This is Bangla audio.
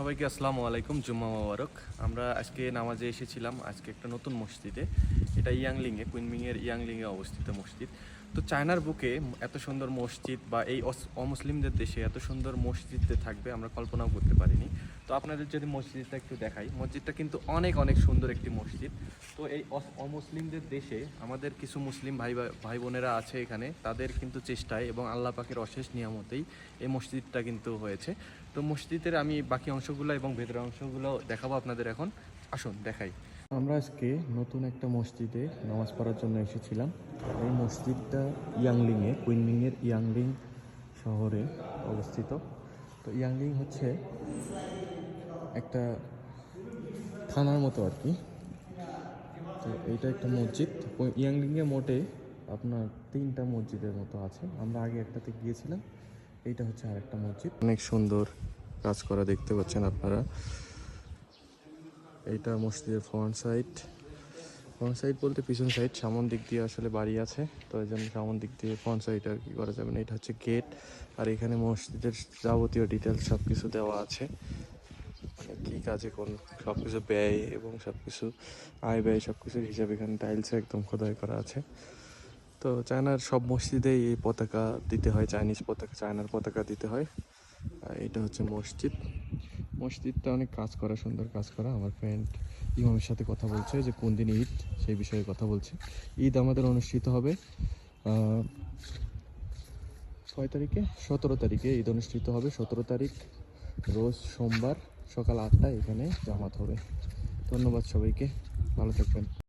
সবাইকে আসসালামু আলাইকুম, জুম্মা মোবারক। আমরা আজকে নামাজে এসেছিলাম, আজকে একটা নতুন মসজিদে। এটা ইয়াংলিংয়ে, কুইনমিংয়ের ইয়াংলিংয়ে অবস্থিত মসজিদ। তো চায়নার বুকে এত সুন্দর মসজিদ বা এই অমুসলিমদের দেশে এত সুন্দর মসজিদে থাকবে আমরা কল্পনাও করতে পারিনি। তো আপনাদের যদি মসজিদটা একটু দেখাই, মসজিদটা কিন্তু অনেক অনেক সুন্দর একটি মসজিদ। তো এই অমুসলিমদের দেশে আমাদের কিছু মুসলিম ভাই ভাই বোনেরা আছে এখানে, তাদের কিন্তু চেষ্টায় এবং আল্লাহ পাকের অশেষ নিয়ামতেই এই মসজিদটা কিন্তু হয়েছে। তো মসজিদের আমি বাকি অংশগুলো এবং ভেতরের অংশগুলো দেখাবো আপনাদের এখন। আসুন, দেখাই। আমরা আজকে নতুন একটা মসজিদে নামাজ পড়ার জন্য এসেছিলাম। এই মসজিদটা ইয়াংলিংয়ে কুইনমিংয়ের ইয়াংলিং শহরে অবস্থিত। তো ইয়াংলিং হচ্ছে একটা থানার মতো আর কি। তো এইটা একটা মসজিদ। ইয়াংলিংয়ে মোটে আপনার তিনটা মসজিদের মতো আছে। আমরা আগে একটাতে গিয়েছিলাম। এইটা হচ্ছে আরেকটা মসজিদ। অনেক সুন্দর কাজ করা দেখতে পাচ্ছেন আপনারা। এইটা মসজিদের ফ্রন্ট সাইড ফ্রন্ট সাইড বলতে পিছন সাইড সামন দিক দিয়ে আসলে বাড়ি আছে। তো এই জন্য সামন দিক দিয়ে ফ্রন্ট সাইড আর কি করা যাবে না। এটা হচ্ছে গেট আর এখানে মসজিদের যাবতীয় ডিটেলস সব কিছু দেওয়া আছে। মানে কী কাজে কোন সব কিছু ব্যয় এবং সব কিছু আয় ব্যয় সব কিছুর হিসাব এখানে টাইলসে একদম খোদাই করা আছে। তো চায়নার সব মসজিদেই এই পতাকা দিতে হয় চাইনিজ পতাকা, চায়নার পতাকা দিতে হয়। আর এটা হচ্ছে মসজিদ। মসজিদটা অনেক কাজ করা, সুন্দর কাজ করা। আমার ফ্রেন্ড ইমামের সাথে কথা বলছে যে কোন দিন ঈদ, সেই বিষয়ে কথা বলছে। ঈদ আমাদের অনুষ্ঠিত হবে ছয় তারিখে? সতেরো তারিখে ঈদ অনুষ্ঠিত হবে, সতেরো তারিখ। রোজ সোমবার সকাল আটটায় এখানে জামাত হবে। ধন্যবাদ সবাইকে। ভালো থাকবেন।